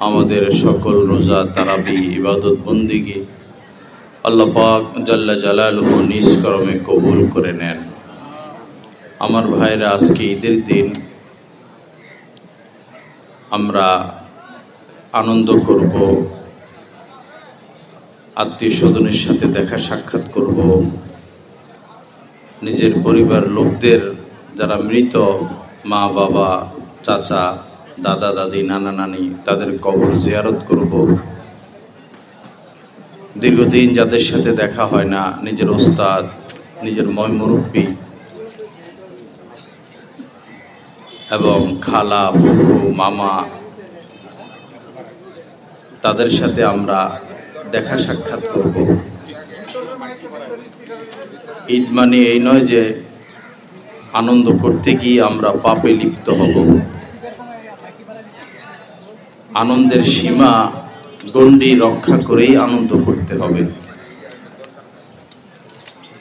আমাদের সকল রোজা, তারাবি, ইবাদত, বন্দিগি আল্লাহ পাক জাল্লা জালালহু নিজ করমে কবুল করে নেন। আমার ভাইরা, আজকে ঈদের দিন আমরা আনন্দ করব, আত্মীয় স্বজনের সাথে দেখা সাক্ষাৎ করব, নিজের পরিবার লোকদের, যারা মৃত মা, বাবা, চাচা দাদা, দাদি, নানা, নানি তাদের কবর জিয়ারত করব। দীর্ঘদিন যাদের সাথে দেখা হয় না, নিজের ওস্তাদ, নিজের ময় মুরব্বী এবং খালা, ফুফু, মামা, তাদের সাথে আমরা দেখা সাক্ষাৎ করব। ঈদ মানে এই নয় যে আনন্দ করতে গিয়ে আমরা পাপে লিপ্ত হব। আনন্দের সীমা গণ্ডি রক্ষা করেই আনন্দ করতে হবে।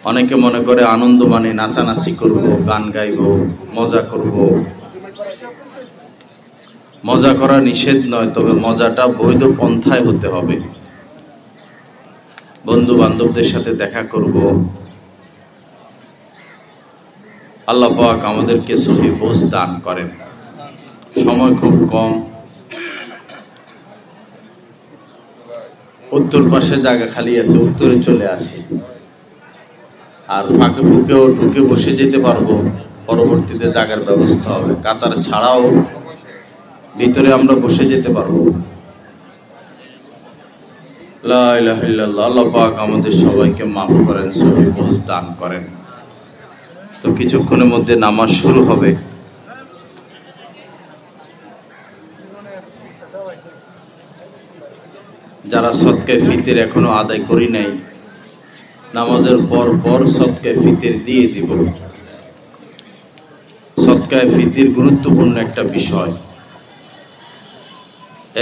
অনেকে মনে করে আনন্দ মানে নাচানাচি করব, গান গাইব, মজা করব। মজা করা নিষেধ নয়, তবে মজাটা বৈধ পন্থায় হতে হবে। বন্ধু বান্ধবদের সাথে দেখা করব। আল্লাহ পাক আমাদেরকে সহি বোঝ দান করেন। সময় খুব কম। উত্তর পাশে জায়গা খালি আছে, উত্তরে চলে আসি। আর ফাঁকে ফুঁকেও ঢুকে বসে যেতে পারব, পরবর্তীতে জায়গার ব্যবস্থা হবে। কাতার ছাড়াও ভিতরে আমরা বসে যেতে পারব। পাক আমাদের সবাইকে মাফ করেন সহি দান করেন। তো কিছুক্ষণের মধ্যে নামাজ শুরু হবে। যারা সৎকায় ফিতির এখনও আদায় করি নাই, নামাজের পর পর সৎকায় ফিতের দিয়ে দিব। সৎকায় ফিতির গুরুত্বপূর্ণ একটা বিষয়।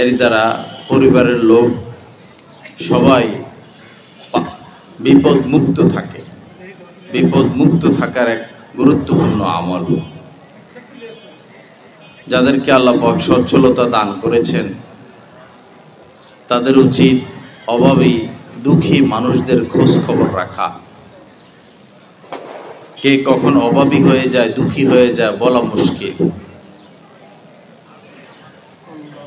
এর দ্বারা পরিবারের লোক সবাই বিপদ মুক্ত থাকে। বিপদ মুক্ত থাকার এক গুরুত্বপূর্ণ আমল। যাদেরকে আল্লাহ সচ্ছলতা দান করেছেন তাদের উচিত অভাবী দুঃখী মানুষদের খোঁজ খবর রাখা। কে কখন অভাবী হয়ে যায়, দুঃখী হয়ে যায় বলা মুশকিল।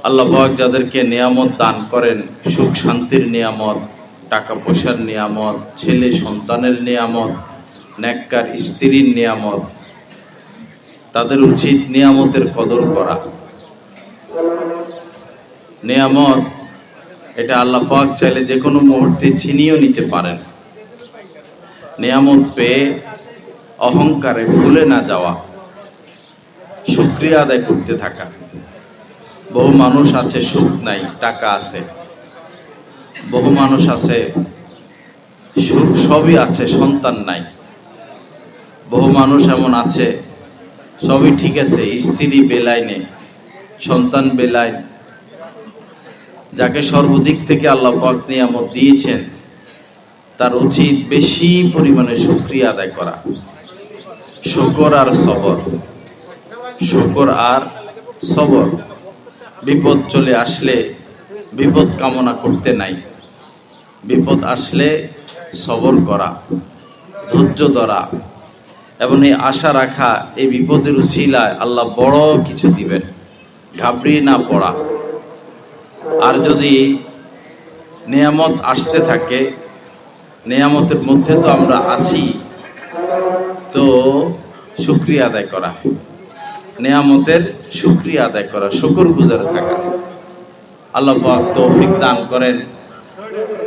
আল্লাহ যাদেরকে নিয়ামত দান করেন, সুখ শান্তির নিয়ামত, টাকা পয়সার নিয়ামত, ছেলে সন্তানের নিয়ামত, নেককার স্ত্রীর নিয়ামত, তাদের উচিত নিয়ামতের কদর করা। নিয়ামত এটা আল্লাহ পাক চাইলে যে কোনো মুহূর্তে ছিনিয়েও নিতে পারেন। নিয়ামত পেয়ে অহংকারে ভুলে না যাওয়া, শুক্রিয়া আদায় করতে থাকা। বহু মানুষ আছে, সুখ নাই, টাকা আছে। বহু মানুষ আছে, সুখ সবই আছে, সন্তান নাই। বহু মানুষ এমন আছে, সবই ঠিক আছে, স্ত্রী বেলায় নেই, সন্তান বেলায় যাকে সর্বদিক থেকে আল্লাহ পাক নিয়ামত দিয়েছেন, তার উচিত বেশি পরিমাণে শুক্রিয়া আদায় করা। শকর আর সবর। শকর আর সবর। বিপদ চলে আসলে বিপদ কামনা করতে নাই। বিপদ আসলে সবর করা, ধৈর্য ধরা এবং এই আশা রাখা, এই বিপদের উশিলায় আল্লাহ বড় কিছু দিবেন। ঘাবড়িয়ে না পড়া। আর যদি নিয়ামত আসতে থাকে, নিয়ামতের মধ্যে তো আমরা আছি, তো শুক্রিয়া আদায় করা। নিয়ামতের শুক্রিয়া আদায় করা, শুকুর গুজার থাকা। আল্লাহ পাক তৌফিক দান করেন।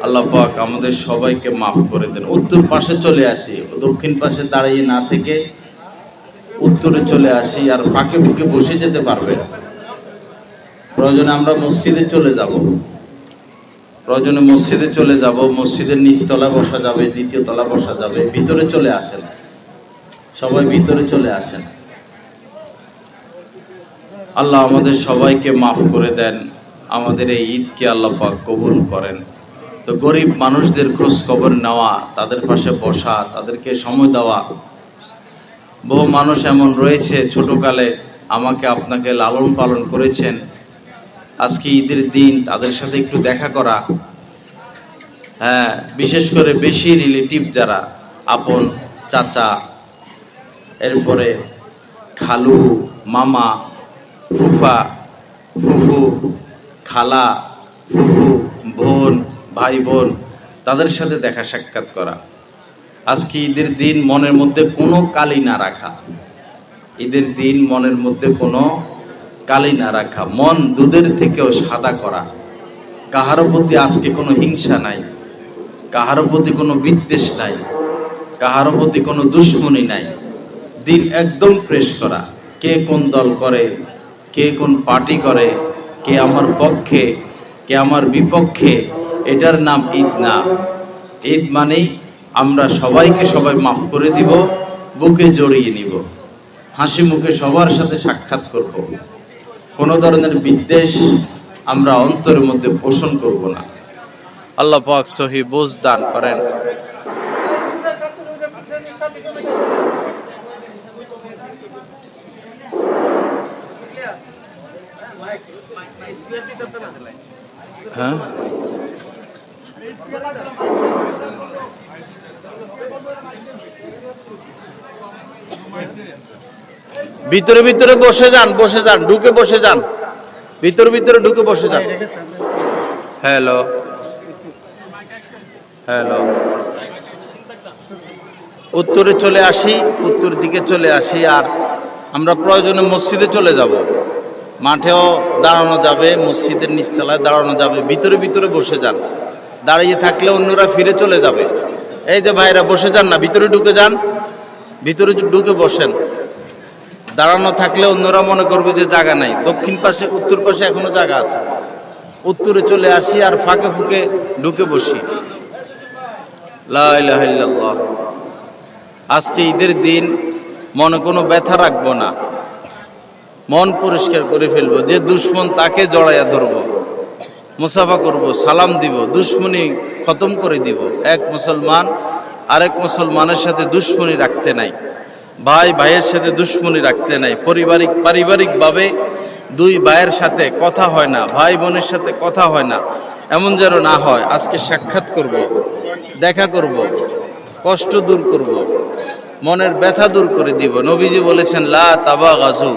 আল্লাহ পাক আমাদের সবাইকে মাফ করে দেন। উত্তর পাশে চলে আসি, দক্ষিণ পাশে দাঁড়িয়ে না থেকে উত্তরে চলে আসি, আর ফাঁকে ফুঁকে বসে যেতে পারবেন প্রয়োজনে আমরা মসজিদে চলে যাব। প্রয়োজনে মসজিদে চলে যাব, মসজিদের নিচতলা বসা যাবে, দ্বিতীয় তলা বসা যাবে, ভিতরে চলে আসেন। সবাই ভিতরে চলে আসেন। আল্লাহ আমাদের সবাইকে মাফ করে দেন। আমাদের এই ঈদকে আল্লাহ পাক কবুল করেন। তো গরিব মানুষদের খোঁজ খবর নেওয়া, তাদের পাশে বসা, তাদেরকে সময় দেওয়া। বহু মানুষ এমন রয়েছে ছোটকালে আমাকে আপনাকে লালন পালন করেছেন। আজকে ঈদের দিন, তাদের সাথে একটু দেখা করা। হ্যাঁ বিশেষ করে বেশি রিলেটিভ যারা, আপন, চাচা, এরপরে খালু, মামা, ফুফা, ফুফু, খালা, ফুফু, বোন ভাই বোন তাদের সাথে দেখা সাক্ষাৎ করা। আজকে ঈদের দিন মনের মধ্যে কোনো কালি না রাখা। ঈদের দিন মনের মধ্যে কোনো কালি না রাখা, মন দুধের থেকেও সাদা করা। কাহারও প্রতি আজকে কোনো হিংসা নাই, কাহারও প্রতি কোনো বিদ্বেষ নাই, কাহারও প্রতি কোনো দুশ্মনী নাই। দিন একদম ফ্রেশ করা, কে কোন দল করে, কে কোন পার্টি করে, কে আমার পক্ষে, কে আমার বিপক্ষে, এটার নাম ঈদ না। ঈদ মানেই আমরা সবাইকে সবাই মাফ করে দিব, বুকে জড়িয়ে নিব। হাসি মুখে সবার সাথে সাক্ষাৎ করব। কোনো ধরনের বিদ্বেষ আমরা অন্তরের মধ্যে পোষণ করব না। আল্লাহ পাক সহি বুঝ দান করেন। হ্যাঁ? ভিতরে ভিতরে বসে যান বসে যান, ঢুকে বসে যান। ভিতরে ভিতরে ঢুকে বসে যান। হ্যালো হ্যালো উত্তরে চলে আসি, উত্তর দিকে চলে আসি আর আমরা প্রয়োজনে মসজিদে চলে যাব। মাঠেও দাঁড়ানো যাবে, মসজিদের নিচতলায় দাঁড়ানো যাবে। ভিতরে ভিতরে বসে যান। দাঁড়িয়ে থাকলে অন্যরা ফিরে চলে যাবে। এই যে ভাইরা, বসে যান না, ভিতরে ঢুকে যান। ভিতরে ঢুকে বসেন। দাঁড়ানো থাকলে অন্যরা মনে করবে যে জায়গা নাই। দক্ষিণ পাশে, উত্তর পাশে এখনও জায়গা আছে। উত্তরে চলে আসি আর ফাঁকে ফুঁকে ঢুকে বসি। আজকে ঈদের দিন মনে কোনো ব্যথা রাখব না। মন পরিষ্কার করে ফেলব। যে দুশ্মন তাকে জড়াইয়া ধরবো। মুসাফা করব, সালাম দিব, দুশ্মনী খতম করে দিব। এক মুসলমান আরেক মুসলমানের সাথে দুশ্মনী রাখতে নাই। ভাই, ভাইয়ের সাথে দুশ্মনী রাখতে নাই। পারিবারিক, পারিবারিকভাবে দুই ভাইয়ের সাথে কথা হয় না, ভাই বোনের সাথে কথা হয় না। এমন যেন না হয়, আজকে সাক্ষাৎ করব, দেখা করব, কষ্ট দূর করব, মনের ব্যথা দূর করে দিব। নবীজি বলেছেন, লা তাবা গাজু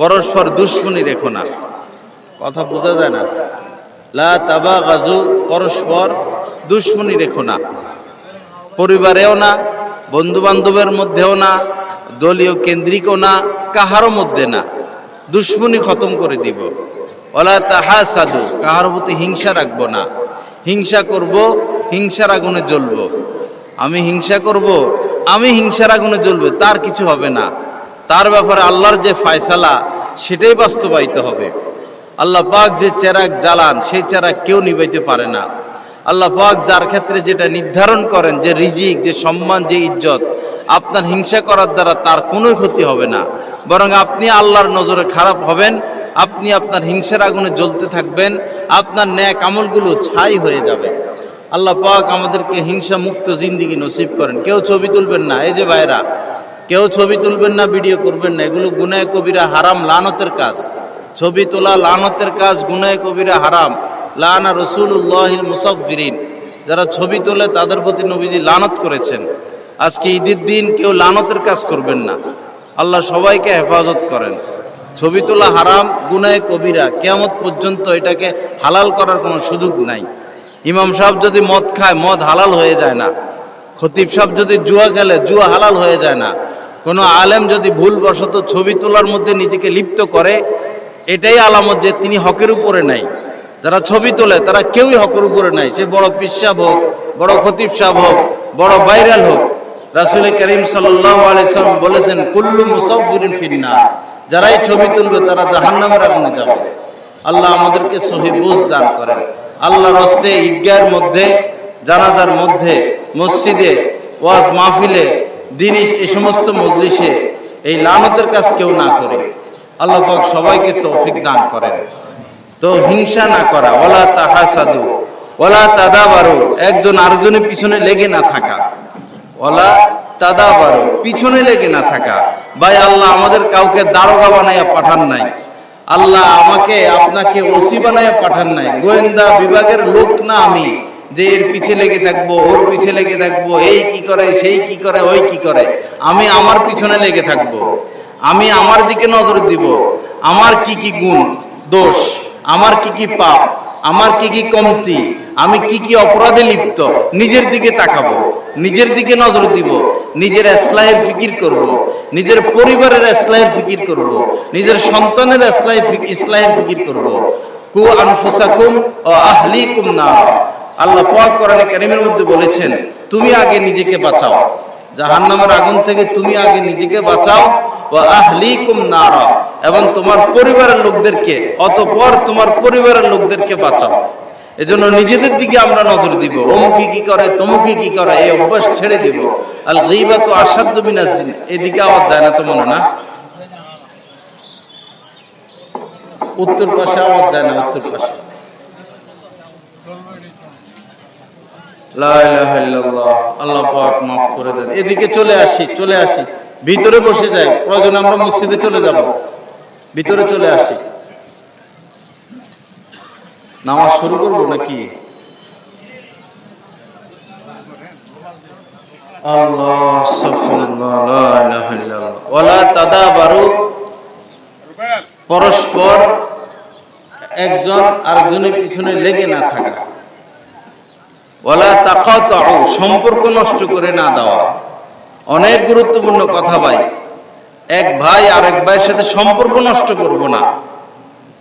পরস্পর দুশ্মনী রেখো না। কথা বোঝা যায় না? লা তাবা গাজু পরস্পর দুশ্মনী রেখো না। পরিবারেও না বন্ধু বান্ধবের মধ্যেও না দলীয় কেন্দ্রিকও না, কাহারও মধ্যে না। দুশ্মনী খতম করে দিব। ওলা তাহা সাধু কাহার প্রতি হিংসা রাখব না। হিংসা করব, হিংসার আগুনে জ্বলবো। আমি হিংসা করব, আমি হিংসার আগুনে জ্বলবে, তার কিছু হবে না। তার ব্যাপারে আল্লাহর যে ফায়সালা, সেটাই বাস্তবায়িত হবে। আল্লাহ পাক যে চেরাক জ্বালান, সেই চেরাগ কেউ নিবাইতে পারে না। আল্লাহ পাক যার ক্ষেত্রে যেটা নির্ধারণ করেন, যে রিজিক, যে সম্মান, যে ইজ্জত আপনার হিংসা করার দ্বারা তার কোনো ক্ষতি হবে না। বরং আপনি আল্লাহর নজরে খারাপ হবেন, আপনি আপনার হিংসার আগুনে জ্বলতে থাকবেন, আপনার ন্যাক আমলগুলো ছাই হয়ে যাবে। আল্লাহ পাক আমাদেরকে হিংসা মুক্ত জিন্দিগি নসিব করেন। কেউ ছবি তুলবেন না। এই যে ভাইরা, কেউ ছবি তুলবেন না, ভিডিও করবেন না। এগুলো গুনায় কবিরা হারাম, লানতের কাজ। ছবি তোলা লানতের কাজ, গুনায় কবিরা হারাম। লানা রসুল্লাহিল মুসাফিরিন। যারা ছবি তোলে, তাদের প্রতি নবীজি লানত করেছেন। আজকে ঈদের দিন কেউ লানতের কাজ করবেন না। আল্লাহ সবাইকে হেফাজত করেন। ছবি তোলা হারাম, গুনায় কবিরা। কেয়ামত পর্যন্ত এটাকে হালাল করার কোনো সুযোগ নাই। ইমাম সাহেব যদি মদ খায়, মদ হালাল হয়ে যায় না। খতিব সাহেব যদি জুয়া খেলে, জুয়া হালাল হয়ে যায় না। কোনো আলেম যদি ভুলবশত ছবি তোলার মধ্যে নিজেকে লিপ্ত করে, এটাই আলামত যে তিনি হকের উপরে নাই। যারা ছবি তোলে, তারা কেউই হকের উপরে নাই। সে বড় পিসাব হোক, বড় খতিব সাহেব হোক, বড় ভাইরাল হোক রাসুল করিম আলাইসাল্লাম বলেছেন, কুল্লু মুসাফিরিন ফিন্না যারাই ছবি তুলবে, তারা জাহান্নামের আগুনে যাবে। আল্লাহ আমাদেরকে সহি বুঝ দান করেন। আল্লাহ রস্তে ঈদগাহের মধ্যে, জানাজার মধ্যে, মসজিদে, ওয়াজ মাহফিলে, দিন এই সমস্ত মজলিসে এই লানতের কাজ কেউ না করে। আল্লাহ পাক সবাইকে তৌফিক দান করেন। তো হিংসা না করা ওলা তাহা সাধু ওলা তাদা বারো একজন আরেকজনের পিছনে লেগে না থাকা। ওলা পিছনে লেগে না থাকা। ভাই, আল্লাহ আমাদের কাউকে দারোগা বানাইয়া পাঠান নাই। আল্লাহ আমাকে, আপনাকে ওসি বানাইয়া পাঠান নাই। গোয়েন্দা বিভাগের লোক না আমি, যে এর পিছে লেগে থাকব, ওর পিছে লেগে থাকব, এই কি করে, সেই কি করে, ওই কি করে। আমি আমার পিছনে লেগে থাকব। আমি আমার দিকে নজর দিব। আমার কি কি গুণ, দোষ, আমার কি কি পাপ, আমার কি কি কমতি আমি কি কি অপরাধে লিপ্ত নিজের দিকে তাকাবো, নিজের দিকে নজর দিব, নিজের এসলাহের ফিকির করব। নিজের পরিবারের এসলাহের ফিকির করব। নিজের সন্তানের এসলাহের ফিক- ইসলাহের ফিকির করব। কু আনফুসাকুম ও আহলিকুম না আল্লাহ পাক কোরআনে কারিমের মধ্যে বলেছেন, তুমি আগে নিজেকে বাঁচাও জাহান্নামের আগুন থেকে তুমি আগে নিজেকে বাঁচাও ও আহলিকুম নারা এবং তোমার পরিবারের লোকদেরকে, অতঃপর তোমার পরিবারের লোকদেরকে বাঁচাও এজন্য নিজেদের দিকে আমরা নজর দিব। অমুকি কি করে, তমুকি কি করে, এই অভ্যাস ছেড়ে দিব। আল গীবা তো আসাধ্য বিনাজিন এদিকে আওয়াজ যায় না তো মনে না? উত্তর পাশে আওয়াজ যায় না, উত্তর পাশে। এদিকে চলে আসি চলে আসি। ভিতরে বসে যাই। প্রয়োজন আমরা মসজিদে চলে যাব। ভিতরে চলে আসি। নামাজ শুরু করব নাকি? পরস্পর একজন আরেকজনের পিছনে লেগে না থাকা। ওয়ালা তাকাতাউ, সম্পর্ক নষ্ট করে না দেওয়া। অনেক গুরুত্বপূর্ণ কথা ভাই। এক ভাই আরেক ভাইয়ের সাথে সম্পর্ক নষ্ট করব না।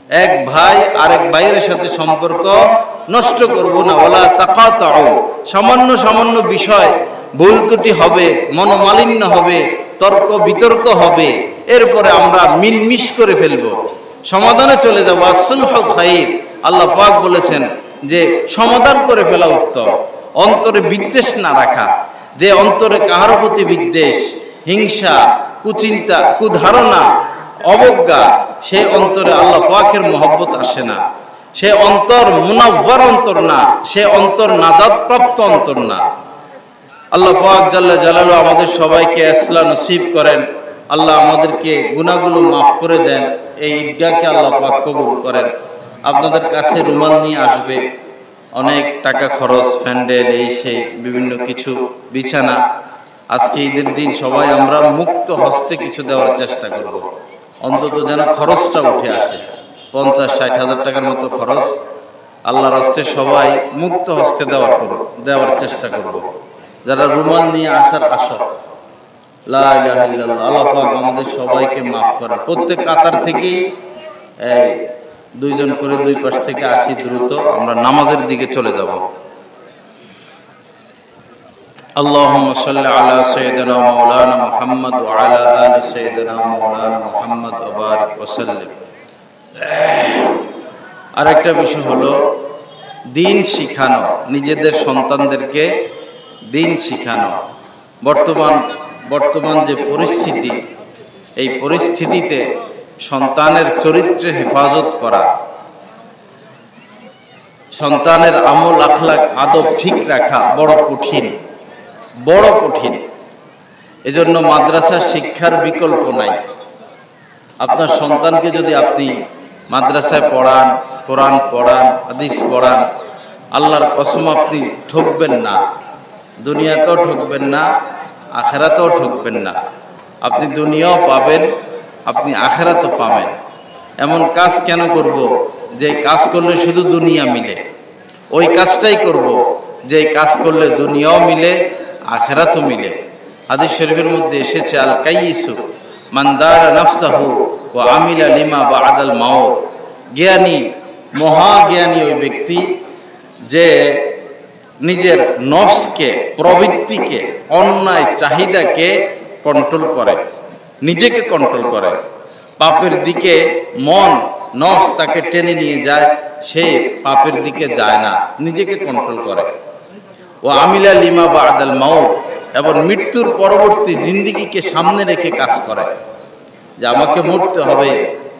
এক ভাই আরেক ভাইয়ের সাথে সম্পর্ক নষ্ট করব না, ওলা তাকাতাউ। সামান্য সামান্য বিষয়, ভুল ত্রুটি হবে, মনোমালিন্য হবে, তর্ক বিতর্ক হবে, এরপরে আমরা মিলমিশ করে ফেলব। সমাধানে চলে যাব। আসুলহ খাইর, আল্লাহ পাক বলেছেন যে সমাধান করে ফেলা উত্তম। অন্তরে বিদ্বেষ না রাখা, যে অন্তরে কাহার প্রতি বিদ্বেষ, হিংসা, কুচিন্তা, কুধারণা, অবজ্ঞা সে অন্তরে আল্লাহ পাকের মহব্বত আসে না। সে অন্তর মুনাব্বার অন্তর না, সে অন্তর নাজাদ প্রাপ্ত অন্তর না। আল্লাহ পাক জাল্লা জালালু আমাদের সবাইকে ইসলাম নসিব করেন। আল্লাহ আমাদেরকে গুণাগুলো মাফ করে দেন। এই ঈদগাহকে আল্লাহ পাক কবুল করেন। আপনাদের কাছে রুমাল নিয়ে আসবে। অনেক টাকা খরচ, প্যান্ডেল, এই সেই বিভিন্ন কিছু, বিছানা। আজকে ঈদের দিন সবাই আমরা মুক্ত হস্তে কিছু দেওয়ার চেষ্টা করব। অন্তত যেন খরচটা উঠে আসে। পঞ্চাশ, ষাট হাজার টাকার মতো খরচ আল্লাহর হস্তে সবাই মুক্ত হস্তে দেওয়ার করব দেওয়ার চেষ্টা করব যারা রুমাল নিয়ে আসার আসর আল্লাহ আমাদের সবাইকে মাফ করেন। প্রত্যেক কাতার থেকেই দুইজন করে দুই পাশ থেকে আসি দ্রুত, আমরা নামাজের দিকে চলে যাব। اللهم صل على سيدنا مولانا محمد وعلى آل سيدنا مولانا محمد وبارك وسلم আরেকটা বিষয় হলো দিন শিখানো নিজেদের সন্তানদেরকে দিন শিখানো বর্তমান বর্তমান যে পরিস্থিতি এই পরিস্থিতিতে সন্তানের চরিত্রে হেফাজত করা সন্তানের আমল আখলাক আদব ঠিক রাখা বড় কঠিন বড় কঠিন। এজন্য মাদ্রাসা শিক্ষার বিকল্প নাই। আপনার সন্তানকে যদি আপনি মাদ্রাসায় পড়ান, কোরআন পড়ান, হাদিস পড়ান, আল্লাহর কসম আপনি ঠকবেন না। দুনিয়াতেও ঠকবেন না, আখেরাতেও ঠকবেন না। আপনি দুনিয়াও পাবেন, আপনি আখেরাতও পাবেন। এমন কাজ কেন করব? যে কাজ করলে শুধু দুনিয়া মিলে। ওই কাজটাই করব। যে কাজ করলে দুনিয়াও মিলে আখেরাতও মিলে। হাদিস শরীফের মধ্যে এসেছে আল কাইসু মান্দার নফসাহু ও আমিলা লিমা বা আদাল মাও জ্ঞানী, মহাজ্ঞানী ওই ব্যক্তি যে নিজের নফসকে, প্রবৃত্তিকে, অন্যায় চাহিদাকে কন্ট্রোল করে, নিজেকে কন্ট্রোল করে। পাপের দিকে মন, নফস তাকে টেনে নিয়ে যায়, সে পাপের দিকে যায় না, নিজেকে কন্ট্রোল করে। ও আমিলা লিমা বা আদাল মাও এবং মৃত্যুর পরবর্তী জিন্দিগিকে সামনে রেখে কাজ করে। যে আমাকে মরতে হবে,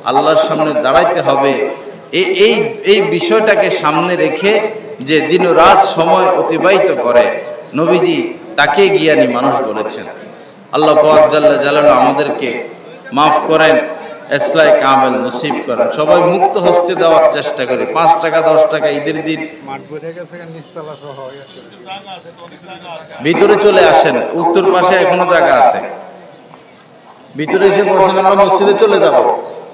আল্লাহর সামনে দাঁড়াইতে হবে এই এই বিষয়টাকে সামনে রেখে যে দিন রাত সময় অতিবাহিত করে, নবীজি তাকে জ্ঞানী মানুষ বলেছেন। আল্লাহ জাল্লা জালালু আমাদেরকে মাফ করেন। এসলাই কামেল নসিব করেন সবাই মুক্ত হস্তে দেওয়ার চেষ্টা করি। পাঁচ টাকা দশ টাকা ঈদের দিন। ভিতরে চলে আসেন। উত্তর পাশে এখনও জায়গা আছে। ভিতরে এসে বসেন আমরা মসজিদে চলে যাব।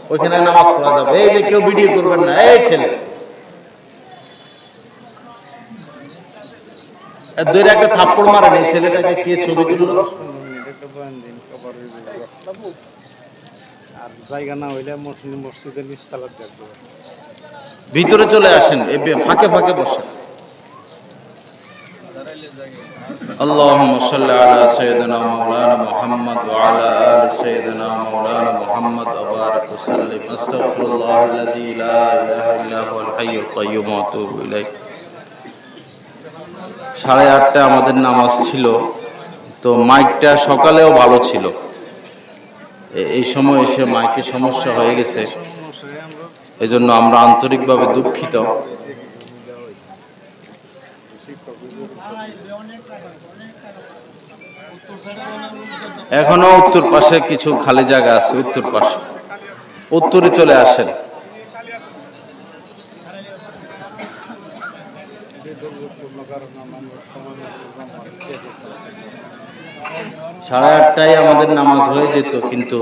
ওইখানে নামাজ পড়া যাবে। এই যে কেউ ভিডিও করবেন না। এই ছেলে। ধরে একটা থাপ্পড় মারেন। এই ছেলেটাকে কে ছবি তুললো? আর জায়গা না হইলে মসজিদ মসজিদের নিচতলার দেখবো ভিতরে চলে আসেন এই বে- ফাঁকে ফাঁকে বসেন اللهم صل على سيدنا مولانا محمد وعلى آل سيدنا مولانا محمد وبارك وسلم استغفر الله الذي لا إله إلا هو الحي القيوم وأتوب إليه সাড়ে আটটা আমাদের নামাজ ছিল তো মাইকটা সকালেও ভালো ছিল এ- এই সময় এসে মাইকে সমস্যা হয়ে গেছে। এজন্য আমরা আন্তরিকভাবে দুঃখিত। এখনও উত্তর পাশে কিছু খালি জায়গা আছে, উত্তর পাশে। উত্তরে চলে আসেন দুর্ঘটনা কারণ আমরা সময় মতো আমার খেয়ে সাড়ে আটটায় আমাদের নামাজ হয়ে যেত, কিন্তু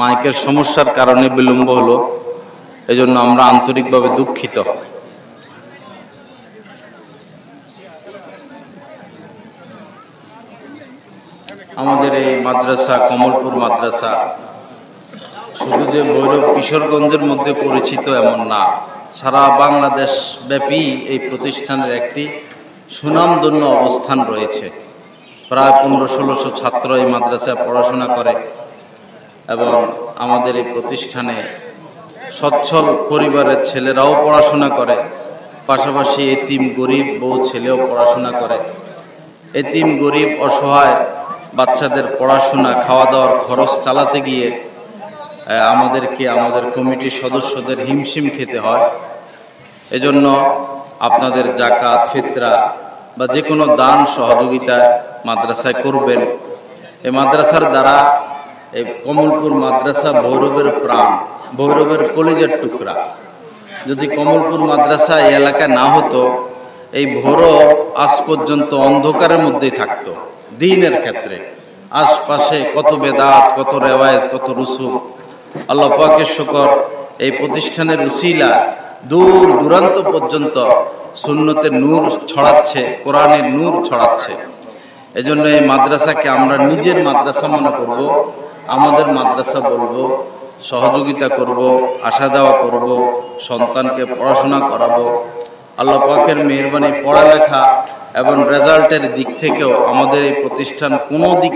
মাইকের সমস্যার কারণে বিলম্ব হলো। এজন্য আমরা আন্তরিকভাবে দুঃখিত। আমাদের এই মাদ্রাসা, কমলপুর মাদ্রাসা, শুধু যে ভৈরব কিশোরগঞ্জের মধ্যে পরিচিত এমন না, সারা বাংলাদেশ ব্যাপী এই প্রতিষ্ঠানের একটি সুনামধন্য অবস্থান রয়েছে। প্রায় পনেরো ষোলোশো ছাত্র এই মাদ্রাসায় পড়াশোনা করে এবং আমাদের এই প্রতিষ্ঠানে সচ্ছল পরিবারের ছেলেরাও পড়াশোনা করে। পাশাপাশি এতিম গরিব বউ ছেলেও পড়াশোনা করে। এতিম গরিব অসহায় বাচ্চাদের পড়াশোনা খাওয়া দাওয়ার খরচ চালাতে গিয়ে আমাদেরকে, আমাদের কমিটির সদস্যদের হিমশিম খেতে হয়। এজন্য আপনাদের জাকাত, ফিতরা বা যে কোনো দান সহযোগিতা মাদ্রাসায় করবেন। এই মাদ্রাসার দ্বারা এই কমলপুর মাদ্রাসা ভৈরবের প্রাণ, ভৈরবের কলিজার টুকরা। যদি কমলপুর মাদ্রাসা এই এলাকায় না হতো, এই ভৈরব আজ পর্যন্ত অন্ধকারের মধ্যেই থাকতো, দিনের ক্ষেত্রে। আশপাশে কত বেদাত, কত রেওয়াজ কত রুসুম আল্লাহ পাকের শকর এই প্রতিষ্ঠানের উসিলা দূর দূরান্ত পর্যন্ত সুন্নতের নূর ছড়াচ্ছে, কোরআনের নূর ছড়াচ্ছে। এজন্য এই মাদ্রাসাকে আমরা নিজের মাদ্রাসা মনে করব, আমাদের মাদ্রাসা বলব, সহযোগিতা করব আসা যাওয়া করব, সন্তানকে পড়াশোনা করাবো। আল্লাহ পাকের মেহরবানি, পড়ালেখা এবং রেজাল্টের দিক থেকেও আমাদের এই প্রতিষ্ঠান কোনো দিক